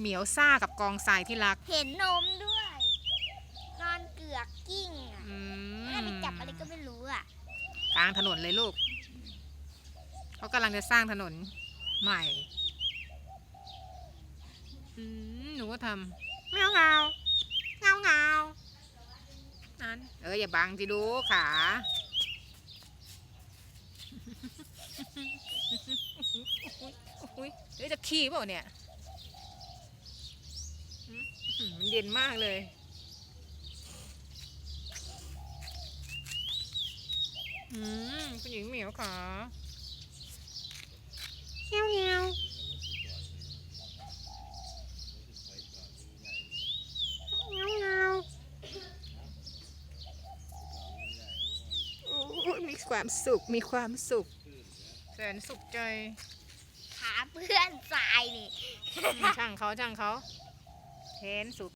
เหมียวซ่ากับกองทรายที่รัก เห็นนมด้วย นอนเกือกกิ้งอะอืมน่าไปจับอะไรก็ไม่รู้อะ กลางถนนเลยลูกเขากำลังจะสร้างถนนใหม่อืมหนูก็ทำเงาเงาเงาเงานั้นเอออย่าบังสิดูขา อุ๊ยเฮ้ยจะขี่เปล่าเนี่ยอืมอืมมัน เย็นมากเลย อืมคุณหญิงเหมียวขาเงี้ยวเงี้ยวเงี้ยวเงี้ยวโอ้ยมีความสุข มีความสุข แสนสุขใจ ขาเพื่อนทรายนี่ ช่างเขาช่างเขาเทนสุข